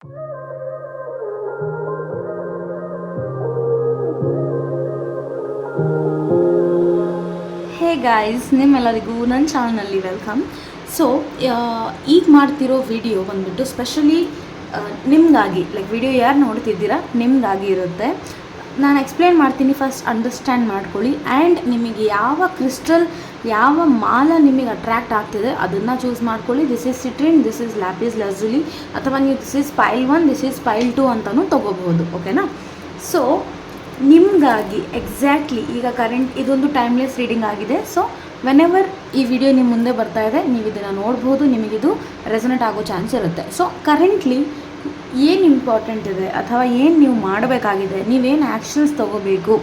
Hey guys ನಿಮ್ಮೆಲ್ಲರಿಗೂ ನನ್ನ ಚಾನಲ್ನಲ್ಲಿ ವೆಲ್ಕಮ್ ಸೊ ಈಗ ಮಾಡ್ತಿರೋ ವಿಡಿಯೋ ಬಂದ್ಬಿಟ್ಟು ಸ್ಪೆಷಲಿ ನಿಮಗಾಗಿ ಲೈಕ್ ವಿಡಿಯೋ ಯಾರು ನೋಡ್ತಿದ್ದೀರಾ ನಿಮಗಾಗಿ ಇರುತ್ತೆ. ನಾನು ಎಕ್ಸ್ಪ್ಲೇನ್ ಮಾಡ್ತೀನಿ ಫಸ್ಟ್ ಅಂಡರ್ಸ್ಟ್ಯಾಂಡ್ ಮಾಡ್ಕೊಳ್ಳಿ. ಆ್ಯಂಡ್ ನಿಮಗೆ ಯಾವ ಕ್ರಿಸ್ಟಲ್ ಯಾವ ಮಾಲ ನಿಮಗೆ ಅಟ್ರ್ಯಾಕ್ಟ್ ಆಗ್ತಿದೆ, ಅದನ್ನು ಚೂಸ್ ಮಾಡ್ಕೊಳ್ಳಿ. This is citrine this is lapis lazuli ಅಥವಾ ನೀವು this is pile one this is pile two ಅಂತಲೂ ತೊಗೋಬಹುದು ಓಕೆನಾ ಸೊ ನಿಮಗಾಗಿ ಎಕ್ಸಾಕ್ಟ್ಲಿ ಈಗ ಕರೆಂಟ್ ಇದೊಂದು ಟೈಮ್ಲೆಸ್ ರೀಡಿಂಗ್ ಆಗಿದೆ. ಸೊ ವೆನ್ ಎವರ್ ಈ ವಿಡಿಯೋ ನಿಮ್ಮ ಮುಂದೆ ಬರ್ತಾ ಇದೆ, ನೀವು ಇದನ್ನು ನೋಡ್ಬೋದು, ನಿಮಗಿದು ರೆಸನೇಟ್ ಆಗೋ ಚಾನ್ಸ್ ಇರುತ್ತೆ. ಸೊ ಕರೆಂಟ್ಲಿ ಏನು ಇಂಪಾರ್ಟೆಂಟ್ ಇದೆ, ಅಥವಾ ಏನು ನೀವು ಮಾಡಬೇಕಾಗಿದೆ, ನೀವೇನು ಆ್ಯಕ್ಷನ್ಸ್ ತೊಗೋಬೇಕು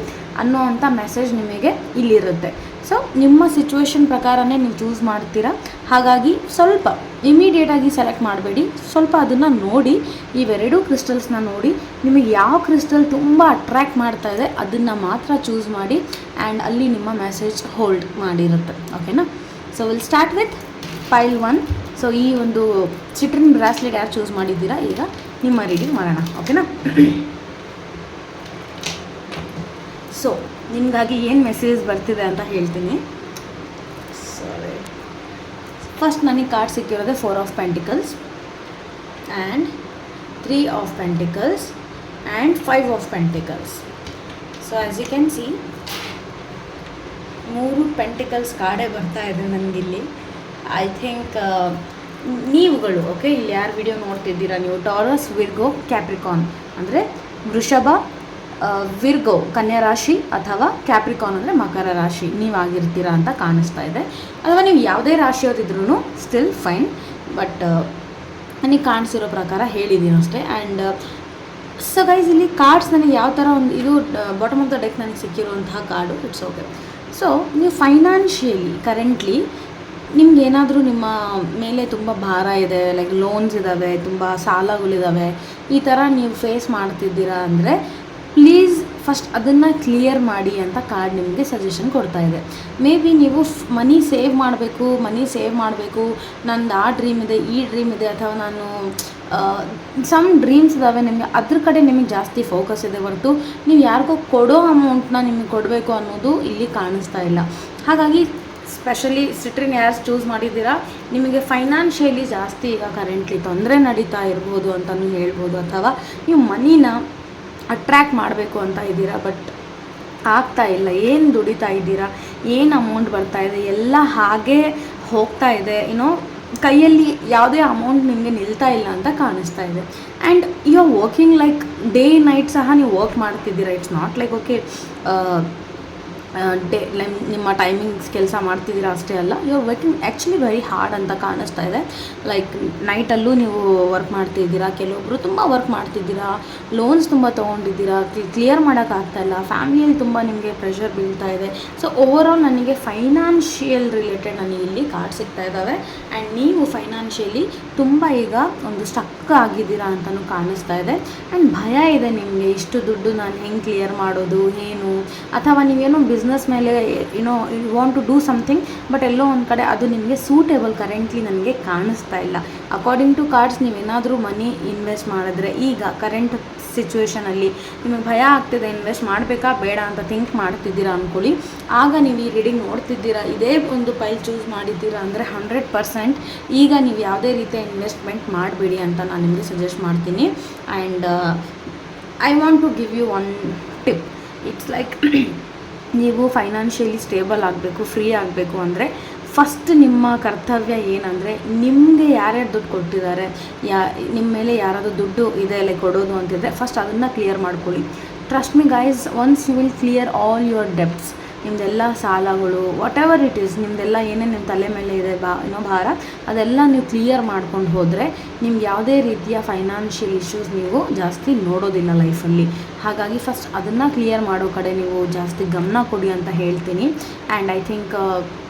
ಅನ್ನೋ ಅಂಥ ಮೆಸೇಜ್ ನಿಮಗೆ ಇಲ್ಲಿರುತ್ತೆ. ಸೊ ನಿಮ್ಮ ಸಿಚುವೇಶನ್ ಪ್ರಕಾರನೇ ನೀವು ಚೂಸ್ ಮಾಡ್ತೀರಾ? ಹಾಗಾಗಿ ಸ್ವಲ್ಪ ಇಮಿಡಿಯೇಟಾಗಿ ಸೆಲೆಕ್ಟ್ ಮಾಡಬೇಡಿ. ಸ್ವಲ್ಪ ಅದನ್ನು ನೋಡಿ, ಇವೆರಡೂ ಕ್ರಿಸ್ಟಲ್ಸ್ನ ನೋಡಿ. ನಿಮಗೆ ಯಾವ ಕ್ರಿಸ್ಟಲ್ ತುಂಬ ಅಟ್ರ್ಯಾಕ್ಟ್ ಮಾಡ್ತಾ ಇದೆ, ಅದನ್ನು ಮಾತ್ರ ಚೂಸ್ ಮಾಡಿ ಆ್ಯಂಡ್ ಅಲ್ಲಿ ನಿಮ್ಮ ಮೆಸೇಜ್ ಹೋಲ್ಡ್ ಮಾಡಿರುತ್ತೆ. ಓಕೆನಾ so will start with pile one so ಈ ಒಂದು ಚಿಟ್ರಿನ್ ಬ್ರಾಸ್ಲೆಟ್ ಯಾರು ಚೂಸ್ ಮಾಡಿದ್ದೀರಾ? ಈಗ ನಿಮ್ಮ ರೀಡಿಂಗ್ ಮಾಡೋಣ ಓಕೆನಾ ಸೊ ನಿಮಗಾಗಿ ಏನು ಮೆಸೇಜ್ ಬರ್ತಿದೆ ಅಂತ ಹೇಳ್ತೀನಿ. ಸಾರಿ ಫಸ್ಟ್ ನನಗೆ card ಸಿಕ್ಕಿರೋದೆ four of pentacles and three of pentacles and five of pentacles so as you can see ಮೂರು ಪೆಂಟಿಕಲ್ಸ್ ಕಾರ್ಡೇ ಬರ್ತಾ ಇದೆ ನನಗಿಲ್ಲಿ ಐ ಥಿಂಕ್ ನೀವುಗಳು ಓಕೆ ಇಲ್ಲಿ ಯಾರು ವಿಡಿಯೋ ನೋಡ್ತಿದ್ದೀರಾ ನೀವು? ಟಾರಸ್ ವಿರ್ಗೋ ಕ್ಯಾಪ್ರಿಕಾನ್ ಅಂದರೆ ವೃಷಭ ವಿರ್ಗೋ, ಕನ್ಯಾ ರಾಶಿ ಅಥವಾ ಕ್ಯಾಪ್ರಿಕಾನ್ ಅಂದರೆ ಮಕರ ರಾಶಿ ನೀವಾಗಿರ್ತೀರಾ ಅಂತ ಕಾಣಿಸ್ತಾ ಇದೆ. ಅಥವಾ ನೀವು ಯಾವುದೇ ರಾಶಿಯವರಿದ್ರೂ ಸ್ಟಿಲ್ ಫೈನ್ ಬಟ್ ನನಗೆ ಕಾಣಿಸಿರೋ ಪ್ರಕಾರ ಹೇಳಿದ್ದೀನಿ ಅಷ್ಟೇ. ಆ್ಯಂಡ್ ಸೊ ಗೈಸ್ ಇಲ್ಲಿ ಕಾರ್ಡ್ಸ್ ನನಗೆ ಯಾವ ಥರ ಒಂದು ಇದು ಬಾಟಮ್ ಆಫ್ ದ ಡೆಕ್ ನನಗೆ ಸಿಕ್ಕಿರುವಂತಹ ಕಾರ್ಡು ಇಟ್ಸ್ ಓಕೆ ಸೊ ನೀವು ಫೈನಾನ್ಷಿಯಲಿ ಕರೆಂಟ್ಲಿ ನಿಮ್ಗೆ ಏನಾದರೂ ನಿಮ್ಮ ಮೇಲೆ ತುಂಬ ಭಾರ ಇದೆ ಲೈಕ್ ಲೋನ್ಸ್ ಇದ್ದಾವೆ ತುಂಬ ಸಾಲಗಳಿದ್ದಾವೆ ಈ ಥರ ನೀವು ಫೇಸ್ ಮಾಡ್ತಿದ್ದೀರಾ ಅಂದರೆ ಪ್ಲೀಸ್ ಫಸ್ಟ್ ಅದನ್ನು ಕ್ಲಿಯರ್ ಮಾಡಿ ಅಂತ ಕಾರ್ಡ್ ನಿಮಗೆ ಸಜೆಷನ್ ಕೊಡ್ತಾ ಇದೆ. ಮೇ ಬಿ ನೀವು ಮನಿ ಸೇವ್ ಮಾಡಬೇಕು ಮನಿ ಸೇವ್ ಮಾಡಬೇಕು. ನಂದು ಆ ಡ್ರೀಮ್ ಇದೆ, ಈ ಡ್ರೀಮ್ ಇದೆ ಅಥವಾ ನಾನು ಸಮ್ ಡ್ರೀಮ್ಸ್ ಇದಾವೆ ನಿಮಗೆ, ಅದ್ರ ಕಡೆ ನಿಮಗೆ ಜಾಸ್ತಿ ಫೋಕಸ್ ಇದೆ ಹೊರತು ನೀವು ಯಾರಿಗೋ ಕೊಡೋ ಅಮೌಂಟ್ನ ನಿಮಗೆ ಕೊಡಬೇಕು ಅನ್ನೋದು ಇಲ್ಲಿ ಕಾಣಿಸ್ತಾ ಇಲ್ಲ. ಹಾಗಾಗಿ ಸ್ಪೆಷಲಿ ಸಿಟ್ರಿನ್ ಯಾರು ಚೂಸ್ ಮಾಡಿದ್ದೀರಾ, ನಿಮಗೆ ಫೈನಾನ್ಷಿಯಲಿ ಜಾಸ್ತಿ ಈಗ ಕರೆಂಟ್ಲಿ ತೊಂದರೆ ನಡೀತಾ ಇರ್ಬೋದು ಅಂತಲೂ ಹೇಳ್ಬೋದು ಅಥವಾ ನೀವು ಮನಿನ ಅಟ್ರ್ಯಾಕ್ಟ್ ಮಾಡಬೇಕು ಅಂತ ಇದ್ದೀರಾ? ಬಟ್ ಆಗ್ತಾ ಇಲ್ಲ. ಏನು ದುಡಿತಾ ಇದ್ದೀರಾ? ಏನು ಅಮೌಂಟ್ ಬರ್ತಾ ಇದೆ? ಎಲ್ಲ ಹಾಗೆ ಹೋಗ್ತಾ ಇದೆ. ಏನೋ ಕೈಯಲ್ಲಿ ಯಾವುದೇ ಅಮೌಂಟ್ ನಿಮಗೆ ನಿಲ್ತಾ ಇಲ್ಲ ಅಂತ ಕಾಣಿಸ್ತಾ ಇದೆ. And you are working like day night ಸಹ ನೀವು ವರ್ಕ್ ಮಾಡ್ತಿದ್ದೀರಾ? It's not like okay day ನಿಮ್ಮ ಟೈಮಿಂಗ್ಸ್ ಕೆಲಸ ಮಾಡ್ತಿದ್ದೀರಾ ಅಷ್ಟೇ ಅಲ್ಲ you are working actually very hard ಅಂತ ಕಾಣಿಸ್ತಾ ಇದೆ. ಲೈಕ್ ನೈಟಲ್ಲೂ ನೀವು ವರ್ಕ್ ಮಾಡ್ತಿದ್ದೀರಾ ಕೆಲವೊಬ್ಬರು ತುಂಬ ವರ್ಕ್ ಮಾಡ್ತಿದ್ದೀರಾ ಲೋನ್ಸ್ ತುಂಬ ತೊಗೊಂಡಿದ್ದೀರಾ ಕ್ಲಿಯರ್ ಮಾಡೋಕ್ಕಾಗ್ತಾಯಿಲ್ಲ ಫ್ಯಾಮಿಲಿಯಲ್ಲಿ ತುಂಬ ನಿಮಗೆ ಪ್ರೆಷರ್ ಬೀಳ್ತಾ ಇದೆ. ಸೊ ಓವರಾಲ್ ನನಗೆ ಫೈನಾನ್ಷಿಯಲ್ ರಿಲೇಟೆಡ್ ನನಗೆ ಇಲ್ಲಿ ಕಾರ್ಡ್ ಸಿಗ್ತಾ ಇದ್ದಾವೆ ಆ್ಯಂಡ್ ನೀವು ಫೈನಾನ್ಷಿಯಲಿ ತುಂಬ ಈಗ ಒಂದು ಸ್ಟಕ್ ಆಗಿದ್ದೀರಾ ಅಂತಲೂ ಕಾಣಿಸ್ತಾ ಇದೆ. ಆ್ಯಂಡ್ ಭಯ ಇದೆ ನಿಮಗೆ, ಇಷ್ಟು ದುಡ್ಡು ನಾನು ಹೆಂಗೆ ಕ್ಲಿಯರ್ ಮಾಡೋದು, ಏನು? ಅಥವಾ ನೀವೇನೋ ಬಿಸ್ನೆಸ್ ಮೇಲೆ ಏನೋ you want to do something but ಎಲ್ಲೋ ಒಂದು ಕಡೆ ಅದು ನಿಮಗೆ ಸೂಟೇಬಲ್ ಕರೆಂಟ್ಲಿ ನನಗೆ ಕಾಣಿಸ್ತಾ ಇಲ್ಲ. ಅಕಾರ್ಡಿಂಗ್ ಟು ಕಾರ್ಡ್ಸ್ ನೀವೇನಾದರೂ ಮನಿ ಇನ್ವೆಸ್ಟ್ ಮಾಡಿದ್ರೆ ಈಗ ಕರೆಂಟ್ ಸಿಚುವೇಷನಲ್ಲಿ ನಿಮಗೆ ಭಯ ಆಗ್ತಿದೆ ಇನ್ವೆಸ್ಟ್ ಮಾಡಬೇಕಾ ಬೇಡ ಅಂತ ಥಿಂಕ್ ಮಾಡ್ತಿದ್ದೀರಾ ಅಂದ್ಕೊಳ್ಳಿ ಆಗ ನೀವು ಈ ರೀಡಿಂಗ್ ನೋಡ್ತಿದ್ದೀರಾ, ಇದೇ ಒಂದು ಪೈಲ್ ಚೂಸ್ ಮಾಡಿದ್ದೀರಾ ಅಂದರೆ ಹಂಡ್ರೆಡ್ ಪರ್ಸೆಂಟ್ ಈಗ ನೀವು ಯಾವುದೇ ರೀತಿಯ ಇನ್ವೆಸ್ಟ್ಮೆಂಟ್ ಮಾಡಬೇಡಿ ಅಂತ ನಾನು ನಿಮಗೆ ಸಜೆಸ್ಟ್ ಮಾಡ್ತೀನಿ. And I want to give you one tip it's like ನೀವು ಫೈನಾನ್ಷಿಯಲಿ ಸ್ಟೇಬಲ್ ಆಗಬೇಕು ಫ್ರೀ ಆಗಬೇಕು ಅಂದರೆ ಫಸ್ಟ್ ನಿಮ್ಮ ಕರ್ತವ್ಯ ಏನಂದರೆ ನಿಮಗೆ ಯಾರ್ಯಾರು ದುಡ್ಡು ಕೊಟ್ಟಿದ್ದಾರೆ, ಯಾ ನಿಮ್ಮ ಮೇಲೆ ಯಾರಾದರೂ ದುಡ್ಡು ಇದೆ ಅಲ್ಲೇ ಕೊಡೋದು ಅಂತಿದ್ರೆ ಫಸ್ಟ್ ಅದನ್ನು ಕ್ಲಿಯರ್ ಮಾಡ್ಕೊಳ್ಳಿ. Trust me guys once you will clear all your debts ನಿಮ್ಮದೆಲ್ಲ ಸಾಲಗಳು ವಾಟ್ ಎವರ್ ಇಟ್ ಈಸ್ ನಿಮ್ಮದೆಲ್ಲ ಏನೇನು ನಿಮ್ಮ ತಲೆ ಮೇಲೆ ಇದೆ ಬಾ, ಏನೋ ಭಾರ, ಅದೆಲ್ಲ ನೀವು ಕ್ಲಿಯರ್ ಮಾಡ್ಕೊಂಡು ಹೋದರೆ ನಿಮ್ಗೆ ಯಾವುದೇ ರೀತಿಯ ಫೈನಾನ್ಷಿಯಲ್ ಇಶ್ಯೂಸ್ ನೀವು ಜಾಸ್ತಿ ನೋಡೋದಿಲ್ಲ ಲೈಫಲ್ಲಿ ಹಾಗಾಗಿ ಫಸ್ಟ್ ಅದನ್ನು ಕ್ಲಿಯರ್ ಮಾಡೋ ಕಡೆ ನೀವು ಜಾಸ್ತಿ ಗಮನ ಕೊಡಿ ಅಂತ ಹೇಳ್ತೀನಿ. ಆ್ಯಂಡ್ ಐ ಥಿಂಕ್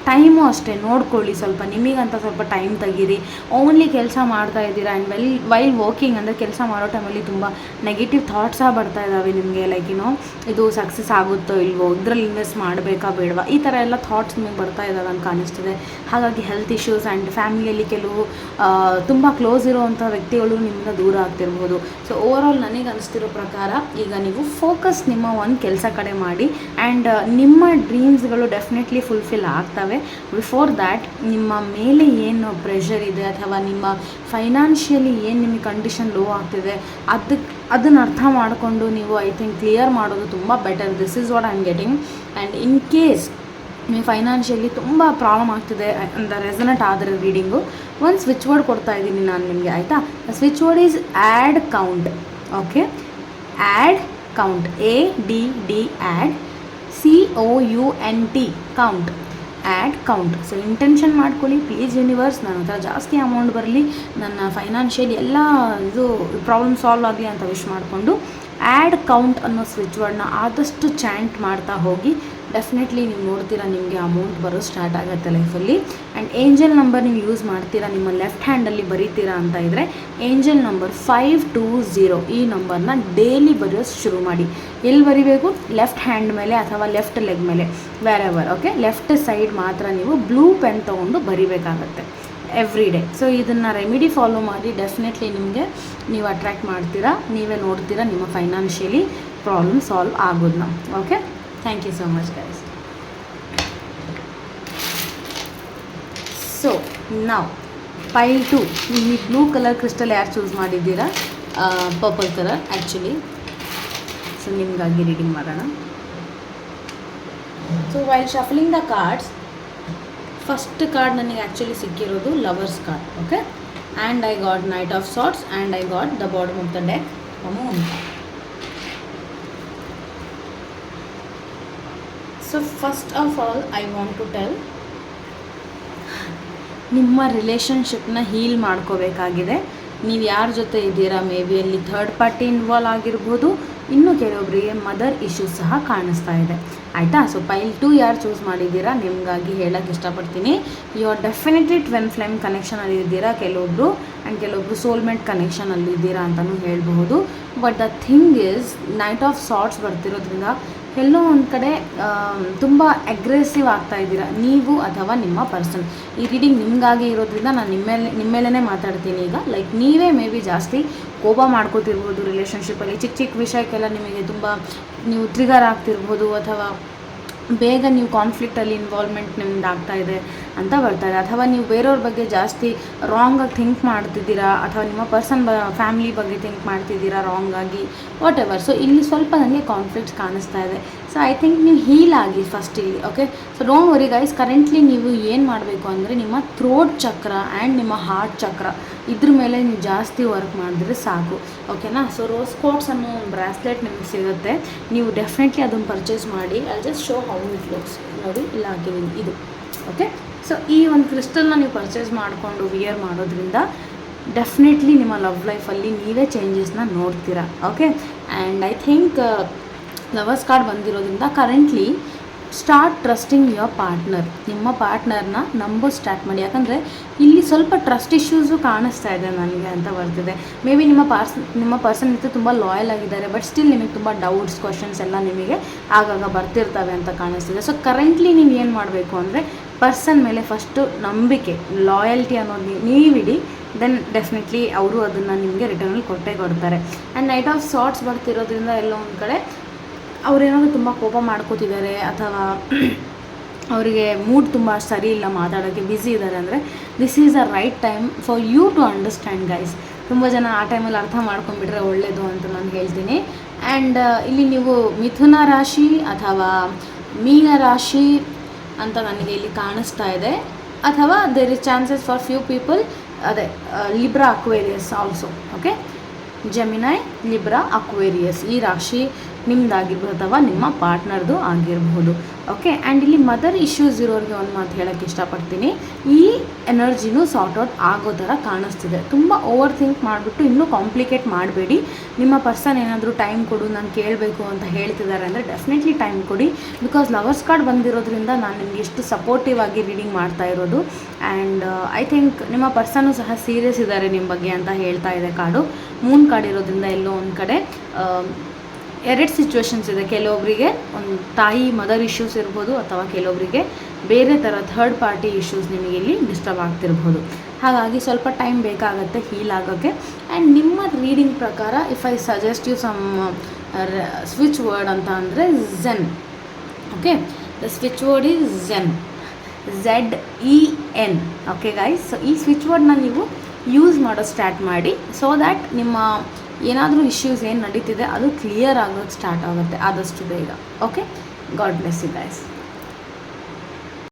ಟೈಮು ಅಷ್ಟೇ, ನೋಡ್ಕೊಳ್ಳಿ ಸ್ವಲ್ಪ, ನಿಮಗಂತ ಸ್ವಲ್ಪ ಟೈಮ್ ತೆಗೀರಿ. ಓನ್ಲಿ ಕೆಲಸ ಮಾಡ್ತಾ ಇದ್ದೀರಾ ಆ್ಯಂಡ್ ವೆಲ್ ವೈಲ್ ವರ್ಕಿಂಗ್ ಅಂದರೆ ಕೆಲಸ ಮಾಡೋ ಟೈಮಲ್ಲಿ ತುಂಬ ನೆಗೆಟಿವ್ ಥಾಟ್ಸಾ ಬರ್ತಾ ಇದ್ದಾವೆ ನಿಮಗೆ ಲೈಕ್ ಏನೋ ಇದು ಸಕ್ಸಸ್ ಆಗುತ್ತೋ ಇಲ್ವೋ, ಇದರಲ್ಲಿ ಇನ್ವೆಸ್ಟ್ ಮಾಡಬೇಕಾ ಬೇಡವಾ, ಈ ಥರ ಎಲ್ಲ ಥಾಟ್ಸ್ ನಿಮಗೆ ಬರ್ತಾ ಇದ್ದಾವೆ ಅಂತ ಕಾಣಿಸ್ತಿದೆ ಹಾಗಾಗಿ ಹೆಲ್ತ್ ಇಶ್ಯೂಸ್ ಆ್ಯಂಡ್ ಫ್ಯಾಮಿಲಿಯಲ್ಲಿ ಕೆಲವು ತುಂಬ ಕ್ಲೋಸ್ ಇರುವಂಥ ವ್ಯಕ್ತಿಗಳು ನಿಮ್ಮಿಂದ ದೂರ ಆಗ್ತಿರ್ಬೋದು. ಸೊ ಓವರಾಲ್ ನನಗೆ ಅನಿಸ್ತಿರೋ ಪ್ರಕಾರ, ಈಗ ನೀವು ಫೋಕಸ್ ನಿಮ್ಮ ಒಂದು ಕೆಲಸ ಕಡೆ ಮಾಡಿ ಆ್ಯಂಡ್ ನಿಮ್ಮ ಡ್ರೀಮ್ಸ್ಗಳು ಡೆಫಿನೆಟ್ಲಿ ಫುಲ್ಫಿಲ್ ಆಗ್ತವೆ. ಬಿಫೋರ್ ದ್ಯಾಟ್ ನಿಮ್ಮ ಮೇಲೆ ಏನು ಪ್ರೆಷರ್ ಇದೆ ಅಥವಾ ನಿಮ್ಮ ಫೈನಾನ್ಷಿಯಲಿ ಏನು ನಿಮಗೆ ಕಂಡೀಷನ್ ಲೋ ಆಗ್ತಿದೆ ಅದಕ್ಕೆ ಅದನ್ನು ಅರ್ಥ ಮಾಡಿಕೊಂಡು ನೀವು ಐ ಥಿಂಕ್ ಕ್ಲಿಯರ್ ಮಾಡೋದು ತುಂಬ better this is what I am getting and in case ನೀವು ಫೈನಾನ್ಷಿಯಲಿ ತುಂಬ ಪ್ರಾಬ್ಲಮ್ ಆಗ್ತಿದೆ ಅಂತ ರೆಸನೆಟ್ ಆದರೆ ರೀಡಿಂಗು ಒಂದು ಸ್ವಿಚ್ ವರ್ಡ್ ಕೊಡ್ತಾ ಇದ್ದೀನಿ ನಾನು ನಿಮಗೆ, ಆಯಿತಾ? Switch word is add count okay add count A D D add C O U N T count add count so intention ಮಾಡ್ಕೊಳ್ಳಿ ಪ್ಲೀಸ್ ಯೂನಿವರ್ಸ್ ನನ್ನ ಹತ್ರ ಜಾಸ್ತಿ ಅಮೌಂಟ್ ಬರಲಿ, ನನ್ನ ಫೈನಾನ್ಷಿಯಲ್ ಎಲ್ಲ ಇದು ಪ್ರಾಬ್ಲಮ್ ಸಾಲ್ವ್ ಆಗಲಿ ಅಂತ ವಿಶ್ ಮಾಡಿಕೊಂಡು ಆ್ಯಡ್ ಕೌಂಟ್ ಅನ್ನೋ ಸ್ವಿಚ್ ವರ್ಡ್ನ ಆದಷ್ಟು ಚಾಂಟ್ ಮಾಡ್ತಾ ಹೋಗಿ ಡೆಫಿನೆಟ್ಲಿ ನೀವು ನೋಡ್ತೀರಾ ನಿಮಗೆ ಅಮೌಂಟ್ ಬರೋ ಸ್ಟಾರ್ಟ್ ಆಗುತ್ತೆ ಲೈಫಲ್ಲಿ ಆ್ಯಂಡ್ ಏಂಜಲ್ ನಂಬರ್ ನೀವು ಯೂಸ್ ಮಾಡ್ತೀರಾ, ನಿಮ್ಮ ಲೆಫ್ಟ್ ಹ್ಯಾಂಡಲ್ಲಿ ಬರೀತೀರಾ ಅಂತ ಇದ್ದರೆ angel number five two zero ಈ ನಂಬರ್ನ ಡೈಲಿ ಬರೆಯೋ ಶುರು ಮಾಡಿ. ಎಲ್ಲಿ ಬರಿಬೇಕು? ಲೆಫ್ಟ್ ಹ್ಯಾಂಡ್ ಮೇಲೆ ಅಥವಾ ಲೆಫ್ಟ್ ಲೆಗ್ ಮೇಲೆ ವ್ಯಾರೆವರ್ ಓಕೆ ಲೆಫ್ಟ್ ಸೈಡ್ ಮಾತ್ರ ನೀವು ಬ್ಲೂ ಪೆನ್ ತೊಗೊಂಡು ಬರಿಬೇಕಾಗತ್ತೆ ಎವ್ರಿ ಡೇ ಸೊ ಇದನ್ನು ರೆಮಿಡಿ ಫಾಲೋ ಮಾಡಿ ಡೆಫಿನೆಟ್ಲಿ ನಿಮಗೆ ನೀವು ಅಟ್ರ್ಯಾಕ್ಟ್ ಮಾಡ್ತೀರಾ, ನೀವೇ ನೋಡ್ತೀರಾ ನಿಮ್ಮ ಫೈನಾನ್ಷಿಯಲಿ ಪ್ರಾಬ್ಲಮ್ ಸಾಲ್ವ್ ಆಗೋದನ್ನ okay thank you so much guys so ನಾವು ಪೈಲ್ ಟು ಈ ಬ್ಲೂ ಕಲರ್ ಕ್ರಿಸ್ಟಲ್ ಯಾರು ಚೂಸ್ ಮಾಡಿದ್ದೀರಾ? ಪರ್ಪಲ್ ಕಲರ್ ಆ್ಯಕ್ಚುಲಿ ಸೊ ನಿಮಗಾಗಿ ರೀಡಿಂಗ್ ಮಾಡೋಣ. So while shuffling the cards first card ನನಗೆ ಆ್ಯಕ್ಚುಲಿ ಸಿಕ್ಕಿರೋದು lovers card okay and I got knight of swords and I got the bottom of the deck moon so first of all I want to tell ನಿಮ್ಮ ರಿಲೇಷನ್ಶಿಪ್ನ heal ಮಾಡ್ಕೋಬೇಕಾಗಿದೆ. ನೀವು ಯಾರ ಜೊತೆ ಇದ್ದೀರಾ? May be ಅಲ್ಲಿ ಥರ್ಡ್ ಪಾರ್ಟಿ ಇನ್ವಾಲ್ವ್ ಆಗಿರ್ಬೋದು. ಇನ್ನು ಕೆಲವೊಬ್ಬರಿಗೆ ಮದರ್ ಇಶ್ಯೂಸ್ ಸಹ ಕಾಣಿಸ್ತಾ ಇದೆ. ಆಯಿತಾ? ಸೊ ಪೈಲ್ ಟು ಯಾರು ಚೂಸ್ ಮಾಡಿದ್ದೀರಾ? ನಿಮಗಾಗಿ ಹೇಳೋಕ್ಕೆ ಇಷ್ಟಪಡ್ತೀನಿ. You are definitely twin flame ಕನೆಕ್ಷನಲ್ಲಿ ಇದ್ದೀರಾ? ಕೆಲವೊಬ್ಬರು ಆ್ಯಂಡ್ ಕೆಲವೊಬ್ಬರು ಸೋಲ್ಮೇಟ್ ಕನೆಕ್ಷನಲ್ಲಿ ಇದ್ದೀರಾ ಅಂತಲೂ ಹೇಳಬಹುದು. But the thing is knight of swords ಬರ್ತಿರೋದ್ರಿಂದ ಎಲ್ಲೋ ಒಂದು ಕಡೆ ತುಂಬ ಅಗ್ರೆಸಿವ್ ಆಗ್ತಾ ಇದ್ದೀರಾ? ನೀವು ಅಥವಾ ನಿಮ್ಮ ಪರ್ಸನ್ ಈ ರೀಡಿಂಗ್ ನಿಮಗಾಗಿ ಇರೋದ್ರಿಂದ ನಾನು ನಿಮ್ಮ ಮೇಲೆ ನಿಮ್ಮ ಮಾತಾಡ್ತೀನಿ ಈಗ. ಲೈಕ್ ನೀವೇ ಮೇ ಬಿ ಜಾಸ್ತಿ ಕೋಪ ಮಾಡ್ಕೋತಿರ್ಬೋದು ರಿಲೇಷನ್ಶಿಪ್ಪಲ್ಲಿ ಚಿಕ್ಕ ಚಿಕ್ಕ ವಿಷಯಕ್ಕೆಲ್ಲ ನಿಮಗೆ ತುಂಬ ನೀವು ಟ್ರಿಗರ್ ಆಗ್ತಿರ್ಬೋದು ಅಥವಾ ಬೇಗ ನೀವು ಕಾನ್ಫ್ಲಿಕ್ಟಲ್ಲಿ ಇನ್ವಾಲ್ವ್ಮೆಂಟ್ ನಿಮ್ದು ಆಗ್ತಾ ಇದೆ. ಅಂತ ಬರ್ತಾರೆ. ಅಥವಾ ನೀವು ಬೇರೆಯವ್ರ ಬಗ್ಗೆ ಜಾಸ್ತಿ ರಾಂಗಾಗಿ ಥಿಂಕ್ ಮಾಡ್ತಿದ್ದೀರಾ, ಅಥವಾ ನಿಮ್ಮ ಪರ್ಸನ್ ಬ ಫ್ಯಾಮಿಲಿ ಬಗ್ಗೆ ಥಿಂಕ್ ಮಾಡ್ತಿದ್ದೀರಾ ರಾಂಗಾಗಿ ವಾಟ್ ಎವರ್ ಸೊ ಇಲ್ಲಿ ಸ್ವಲ್ಪ ನನಗೆ ಕಾನ್ಫ್ಲಿಕ್ಟ್ಸ್ ಕಾಣಿಸ್ತಾ ಇದೆ. ಸೊ ಐ ಥಿಂಕ್ ನೀವು ಹೀಲ್ ಆಗಿ ಫಸ್ಟ್ ಇಲ್ಲಿ okay so don't worry guys currently ನೀವು ಏನು ಮಾಡಬೇಕು ಅಂದರೆ ನಿಮ್ಮ ಥ್ರೋಟ್ ಚಕ್ರ ಆ್ಯಂಡ್ ನಿಮ್ಮ ಹಾರ್ಟ್ ಚಕ್ರ, ಇದ್ರ ಮೇಲೆ ನೀವು ಜಾಸ್ತಿ ವರ್ಕ್ ಮಾಡಿದ್ರೆ ಸಾಕು ಓಕೆನಾ ಸೊ ರೋಸ್ ಕೋಟ್ಸ್ ಅನ್ನೋ ಒಂದು ಬ್ರಾಸ್ಲೆಟ್ ನಿಮಗೆ ಸಿಗುತ್ತೆ. ನೀವು ಡೆಫಿನೆಟ್ಲಿ ಅದನ್ನು ಪರ್ಚೇಸ್ ಮಾಡಿ I just show how it looks ನೋಡಿ ಇಲ್ಲ ಹಾಕಿದ್ದೀನಿ ಇದು. ಓಕೆ? ಸೊ ಈ ಒಂದು ಕ್ರಿಸ್ಟಲ್ನ ನೀವು ಪರ್ಚೇಸ್ ಮಾಡಿಕೊಂಡು ವಿಯರ್ ಮಾಡೋದ್ರಿಂದ ಡೆಫಿನೆಟ್ಲಿ ನಿಮ್ಮ ಲವ್ ಲೈಫಲ್ಲಿ ನೀವೇ ಚೇಂಜಸ್ನ ನೋಡ್ತೀರಾ okay and I think lovers card ಬಂದಿರೋದ್ರಿಂದ currently start trusting your partner ನಿಮ್ಮ ಪಾರ್ಟ್ನರ್ನ ನಂಬೋ ಸ್ಟಾರ್ಟ್ ಮಾಡಿ. ಯಾಕಂದರೆ ಇಲ್ಲಿ ಸ್ವಲ್ಪ ಟ್ರಸ್ಟ್ ಇಶ್ಯೂಸು ಕಾಣಿಸ್ತಾ ಇದೆ ನನಗೆ ಅಂತ ಬರ್ತಿದೆ. ಮೇ ಬಿ ನಿಮ್ಮ ಪಾರ್ಸ್ ನಿಮ್ಮ ಪರ್ಸನ್ ಇತ್ತು ತುಂಬ ಲಾಯಲ್ ಆಗಿದ್ದಾರೆ ಬಟ್ ಸ್ಟಿಲ್ ನಿಮಗೆ ತುಂಬ ಡೌಟ್ಸ್ ಕ್ವಶನ್ಸ್ ಎಲ್ಲ ನಿಮಗೆ ಆಗಾಗ ಬರ್ತಿರ್ತವೆ ಅಂತ ಕಾಣಿಸ್ತಿದೆ. ಸೊ ಕರೆಂಟ್ಲಿ ನೀವು ಏನು ಮಾಡಬೇಕು ಅಂದರೆ ಪರ್ಸನ್ ಮೇಲೆ ಫಸ್ಟು ನಂಬಿಕೆ ಲಾಯಲ್ಟಿ ಅನ್ನೋದು ನೀವಿಡಿ ದೆನ್ ಡೆಫಿನೆಟ್ಲಿ ಅವರು ಅದನ್ನು ನಿಮಗೆ ರಿಟರ್ನಲ್ಲಿ ಕೊಟ್ಟೇ ಕೊಡ್ತಾರೆ. ಆ್ಯಂಡ್ ನೈಟ್ ಆಫ್ ಶಾರ್ಟ್ಸ್ ಬರ್ತಿರೋದ್ರಿಂದ ಎಲ್ಲ ಒಂದು ಕಡೆ ಅವರೇನಾದ್ರು ತುಂಬ ಕೋಪ ಮಾಡ್ಕೋತಿದ್ದಾರೆ ಅಥವಾ ಅವರಿಗೆ ಮೂಡ್ ತುಂಬ ಸರಿ ಇಲ್ಲ ಮಾತಾಡೋಕ್ಕೆ ಬ್ಯುಸಿ ಇದ್ದಾರೆ ಅಂದರೆ this is a right time for you to understand guys ತುಂಬ ಜನ ಆ ಟೈಮಲ್ಲಿ ಅರ್ಥ ಮಾಡ್ಕೊಂಡ್ಬಿಟ್ರೆ ಒಳ್ಳೆಯದು ಅಂತ ನಾನು ಹೇಳ್ತೀನಿ. ಆ್ಯಂಡ್ ಇಲ್ಲಿ ನೀವು ಮಿಥುನ ರಾಶಿ ಅಥವಾ ಮೀನ ರಾಶಿ ಅಂತ ನನಗೆ ಇಲ್ಲಿ ಕಾಣಿಸ್ತಾ ಇದೆ. ಅಥವಾ there is chances for few people ಅದೇ Libra Aquarius also okay Gemini Libra Aquarius ಈ ರಾಶಿ ನಿಮ್ದಾಗಿರ್ಬೋದು ಅಥವಾ ನಿಮ್ಮ ಪಾರ್ಟ್ನರ್ದು ಆಗಿರಬಹುದು ಓಕೆ ಆ್ಯಂಡ್ ಇಲ್ಲಿ ಮದರ್ ಇಶ್ಯೂಸ್ ಇರೋರಿಗೆ ಒಂದು ಮಾತು ಹೇಳೋಕ್ಕೆ ಇಷ್ಟಪಡ್ತೀನಿ. ಈ ಎನರ್ಜಿನೂ ಸಾರ್ಟ್ ಔಟ್ ಆಗೋ ಥರ ಕಾಣಿಸ್ತಿದೆ. ತುಂಬ ಓವರ್ ಥಿಂಕ್ ಮಾಡಿಬಿಟ್ಟು ಇನ್ನೂ ಕಾಂಪ್ಲಿಕೇಟ್ ಮಾಡಬೇಡಿ. ನಿಮ್ಮ ಪರ್ಸನ್ ಏನಾದರೂ ಟೈಮ್ ಕೊಡು, ನಾನು ಕೇಳಬೇಕು ಅಂತ ಹೇಳ್ತಿದ್ದಾರೆ ಅಂದರೆ ಡೆಫಿನೆಟ್ಲಿ ಟೈಮ್ ಕೊಡಿ. ಬಿಕಾಸ್ ಲವರ್ಸ್ ಕಾರ್ಡ್ ಬಂದಿರೋದ್ರಿಂದ ನಾನು ನಿಮಗೆ ಎಷ್ಟು ಸಪೋರ್ಟಿವ್ ಆಗಿ ರೀಡಿಂಗ್ ಮಾಡ್ತಾ ಇರೋದು. ಆ್ಯಂಡ್ ಐ ಥಿಂಕ್ ನಿಮ್ಮ ಪರ್ಸನ್ನು ಸಹ ಸೀರಿಯಸ್ ಇದ್ದಾರೆ ನಿಮ್ಮ ಬಗ್ಗೆ ಅಂತ ಹೇಳ್ತಾ ಇದೆ ಕಾರ್ಡು ಮೂನ್ ಕಾರ್ಡ್ ಇರೋದ್ರಿಂದ ಎಲ್ಲೋ ಒಂದು ಕಡೆ ಎರಡು ಸಿಚುವೇಶನ್ಸ್ ಇದೆ. ಕೆಲವೊಬ್ಬರಿಗೆ ಒಂದು ತಾಯಿ ಮದರ್ ಇಶ್ಯೂಸ್ ಇರ್ಬೋದು ಅಥವಾ ಕೆಲವೊಬ್ಬರಿಗೆ ಬೇರೆ ಥರ ಥರ್ಡ್ ಪಾರ್ಟಿ ಇಶ್ಯೂಸ್ ನಿಮಗೆ ಇಲ್ಲಿ ಡಿಸ್ಟರ್ಬ್ ಆಗ್ತಿರ್ಬೋದು. ಹಾಗಾಗಿ ಸ್ವಲ್ಪ ಟೈಮ್ ಬೇಕಾಗುತ್ತೆ ಹೀಲ್ ಆಗೋಕ್ಕೆ. ಆ್ಯಂಡ್ ನಿಮ್ಮ ರೀಡಿಂಗ್ ಪ್ರಕಾರ if I suggest you some switch word ಅಂತ ಅಂದರೆ zen okay the switch word is zen Z E N okay guys so ಈ ಸ್ವಿಚ್ ವರ್ಡ್ನ ನೀವು ಯೂಸ್ ಮಾಡೋ ಸ್ಟಾರ್ಟ್ ಮಾಡಿ ಸೊ ದ್ಯಾಟ್ ನಿಮ್ಮ ಏನಾದರೂ ಇಶ್ಯೂಸ್ ಏನು ನಡೀತಿದೆ, ಅದು ಕ್ಲಿಯರ್ ಆಗೋಕ್ಕೆ ಸ್ಟಾರ್ಟ್ ಆಗುತ್ತೆ ಆದಷ್ಟು ಬೇಗ. Okay God bless you guys